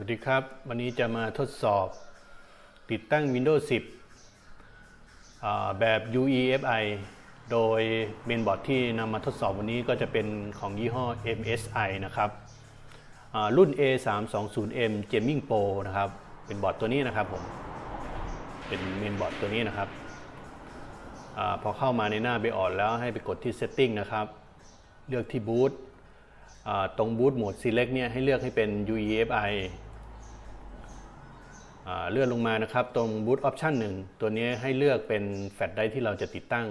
วัสดีครับ วันนี้จะมาทดสอบติดตั้ง Windows 10 แบบ UEFI โดยเมนบอร์ดที่นำมาทดสอบวันนี้ก็จะเป็นของยี่ห้อ MSI นะครับรุ่น A320M Gaming Pro นะครับ เป็นบอร์ดตัวนี้นะครับผม เป็นเมนบอร์ดตัวนี้นะครับอพอเข้ามาในหน้าเบออดแล้วให้ไปกดที่ Setting นะครับ เลือกที่ Boot ตรง Boot Mode Select เนี่ยให้เลือกให้เป็น UEFI เลื่อนลงมานะครับ ตรง Boot Option 1 ตัวนี้ให้เลือกเป็นแฟลชไดร์ที่เราจะติดตั้ง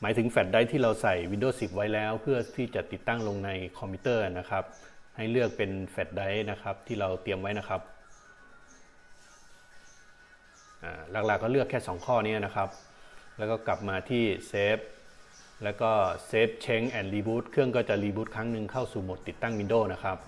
หมายถึงแฟลชไดร์ที่เราใส่ Windows 10 ไว้แล้ว เพื่อที่จะติดตั้งลงในคอมพิวเตอร์นะครับ ให้เลือกเป็นแฟลชไดร์นะครับที่เราเตรียมไว้นะครับหลักๆก็เลือกแค่ 2 ข้อนี้นะครับ แล้วก็กลับมาที่เซฟแล้วก็เซฟเชงแอนด์รีบูตเครื่องก็จะรีบูตครั้งหนึ่งเข้าสู่โหมดติดตั้ง Windows นะครับ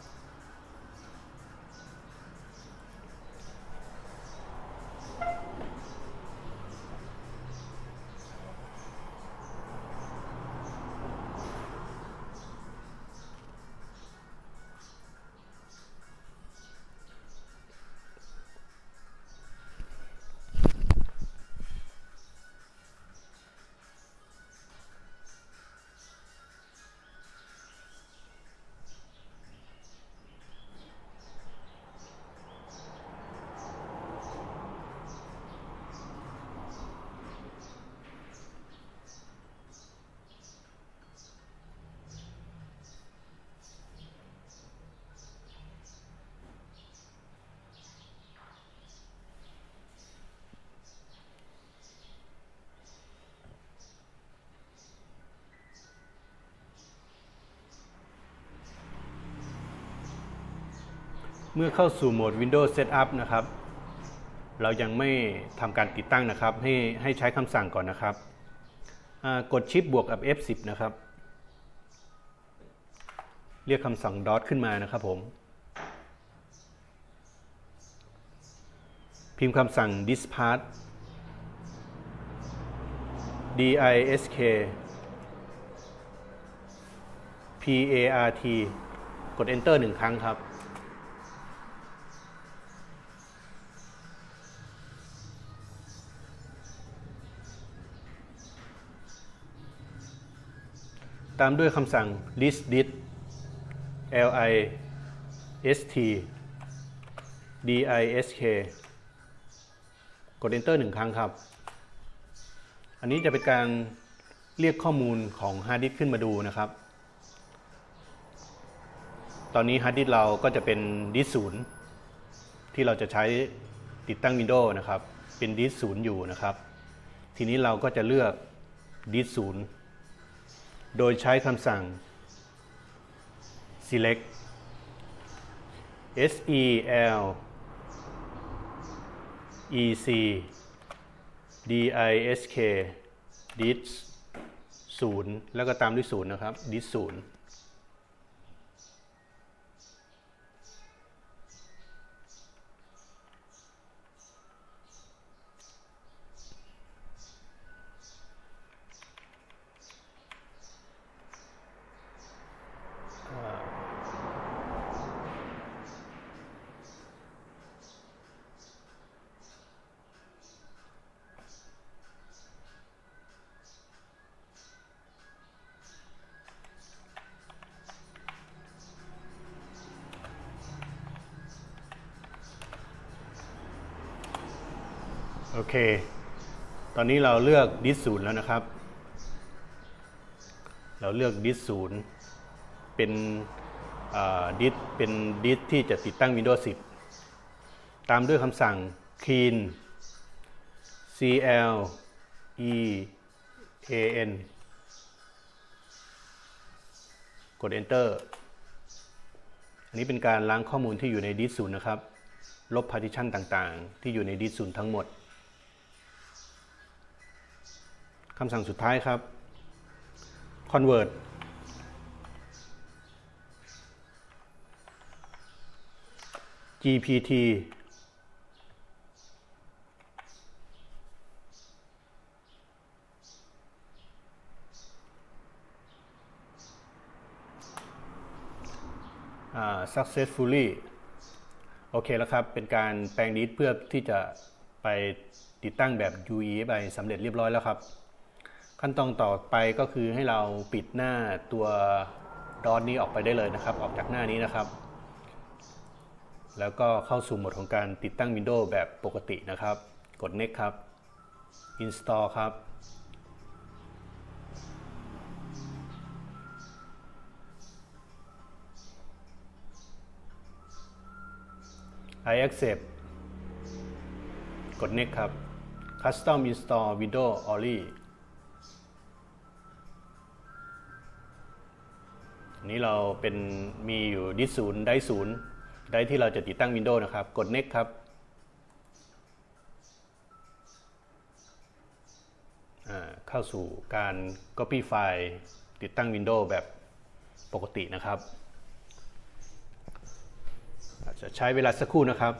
เมื่อเข้าสู่โหมด Windows Setup นะครับ เรายังไม่ทำการติดตั้งนะครับ ให้ให้ใช้คำสั่งก่อนนะครับ กดชิปบวกกับ F10 นะครับ เรียกคำสั่ง dot ขึ้นมานะครับผม พิมพ์คำสั่ง dispart d i s k p a r t กด enter หนึ่งครั้งครับ ตามด้วยคำสั่ง list dist l i s t d i s k กด enter หนึ่งครั้งครับ อันนี้จะเป็นการเรียกข้อมูลของฮาร์ดดิสขึ้นมาดูนะครับ ตอนนี้ฮาร์ดดิสเราก็จะเป็นดิสศูนย์ที่เราจะใช้ติดตั้ง Windows นะครับ เป็นดิสศูนย์อยู่นะครับ ทีนี้เราก็จะเลือกดิสศูนย์ โดยใช้คำสั่ง select sel ec disk dis 0 แล้วก็ตามด้วย0นะครับ dis 0 โอเค ตอนนี้เราเลือกดิสศูนย์แล้วนะครับ เราเลือกดิสศูนย์เป็นดิสเป็นดิสที่จะติดตั้ง Windows 10 ตามด้วยคำสั่ง clean c l e a n กด enter อันนี้เป็นการล้างข้อมูลที่อยู่ในดิสศูนย์นะครับ ลบ partition ต่างๆ ที่อยู่ในดิสศูนย์ทั้งหมด คำสั่งสุดท้ายครับ convert GPT อ่า successfully โอเคแล้วครับ เป็นการแปลงดิสเพื่อที่จะไปติดตั้งแบบ UEFI สำเร็จเรียบร้อยแล้วครับ ขั้นตอนต่อไปก็คือให้เราปิดหน้าตัวดอทนี้ออกไปได้เลยนะครับ ออกจากหน้านี้นะครับ แล้วก็เข้าสู่โหมดของการติดตั้ง Windows แบบปกตินะครับ กด next ครับ install ครับ I accept กด next ครับ custom install Windows Only นี้เราเป็นมีอยู่ดิสศูนย์ได้ศูนย์ได้ที่เราจะติดตั้ง Windows นะครับ กด next ครับเข้าสู่การ copy ไฟล์ติดตั้ง Windows แบบปกตินะครับ จะใช้เวลาสักครู่นะครับ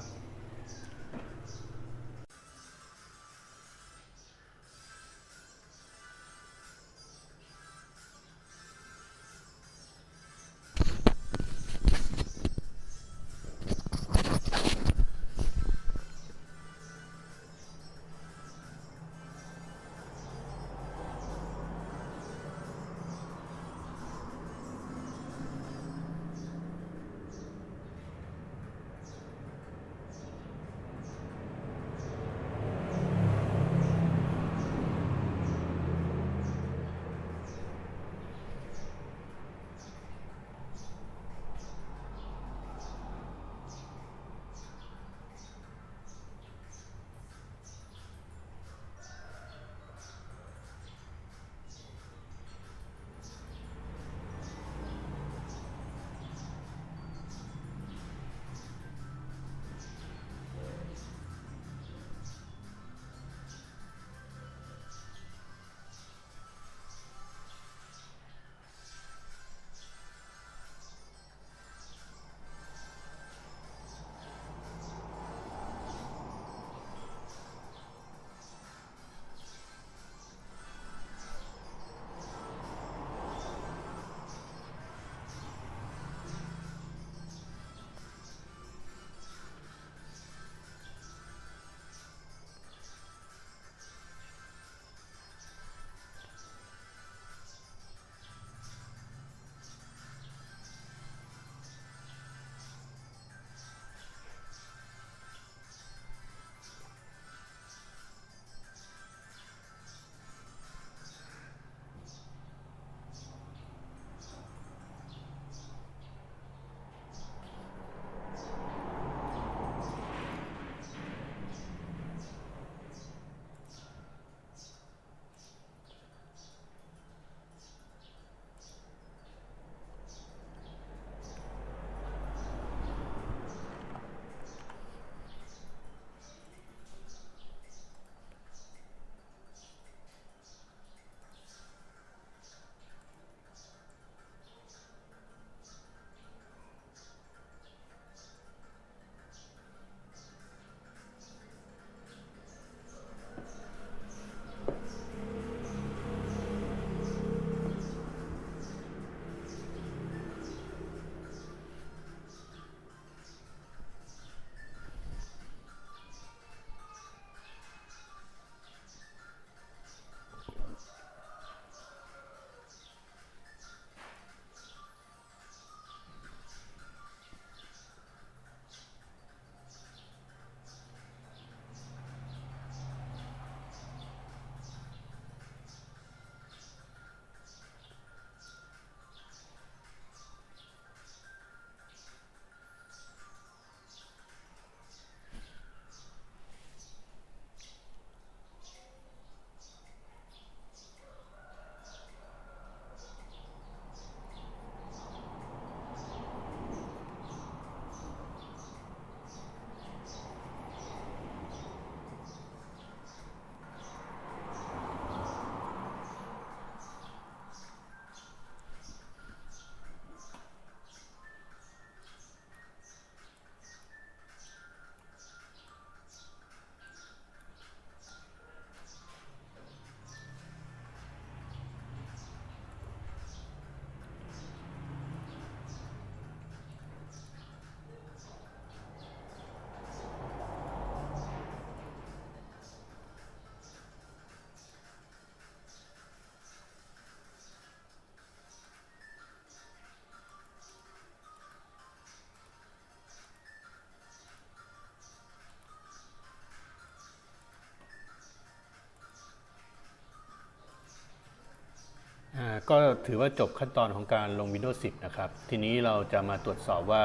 ก็ถือว่าจบขั้นตอนของการลง Windows 10 นะครับ ทีนี้เราจะมาตรวจสอบว่า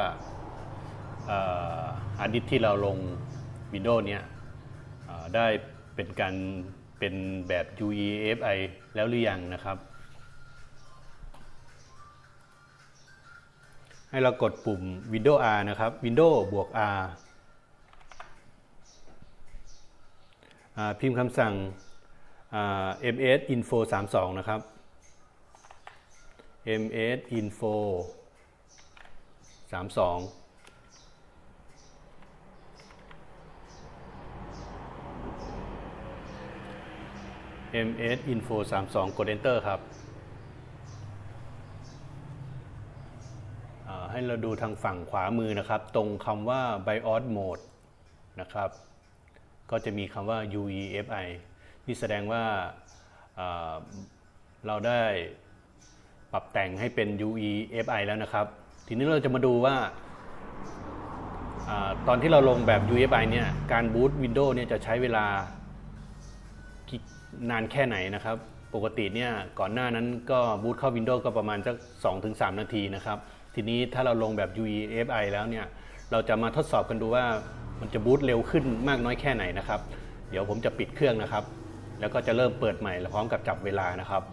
ฮาร์ดดิสที่เราลง Windows เนี่ยได้เป็นการเป็นแบบ UEFI แล้วหรือยังนะครับ ให้เรากดปุ่ม Windows R นะครับ Windows บวก R พิมพ์คำสั่ง ms info 32 นะครับ ms info 32 ms info 32กด enter ครับ ให้เราดูทางฝั่งขวามือนะครับ ตรงคำว่า BIOS mode นะครับ ก็จะมีคำว่า UEFI นี่แสดงว่าอ่าเราได้ ปรับแต่งให้เป็น UEFI แล้วนะครับ ทีนี้เราจะมาดูว่าอตอนที่เราลงแบบ UEFI เนี่ย การบูต Windows เนี่ยจะใช้เวลานานแค่ไหนนะครับ ปกติเนี่ยก่อนหน้านั้นก็บูตเข้า Windows ก็ประมาณสัก 2-3 นาทีนะครับ ทีนี้ถ้าเราลงแบบ UEFI แล้วเนี่ย เราจะมาทดสอบกันดูว่ามันจะบูตเร็วขึ้นมากน้อยแค่ไหนนะครับ เดี๋ยวผมจะปิดเครื่องนะครับ แล้วก็จะเริ่มเปิดใหม่พร้อมกับจับเวลานะครับ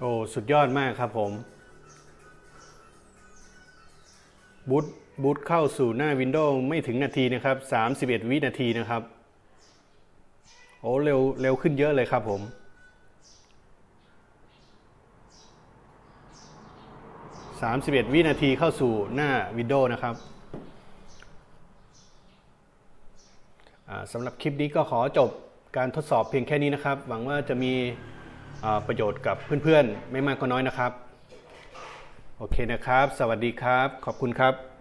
โอ้สุดยอดมากครับผมบูตบูตเข้าสู่หน้า Windows ไม่ถึงนาทีนะครับ 31 วินาทีนะครับ โอ้เร็วเร็วขึ้นเยอะเลยครับผม 31 วินาทีเข้าสู่หน้า Windows นะครับสำหรับคลิปนี้ก็ขอจบการทดสอบเพียงแค่นี้นะครับ หวังว่าจะมี ประโยชน์กับเพื่อนๆ ไม่มากก็น้อยนะครับ โอเคนะครับ สวัสดีครับ ขอบคุณครับ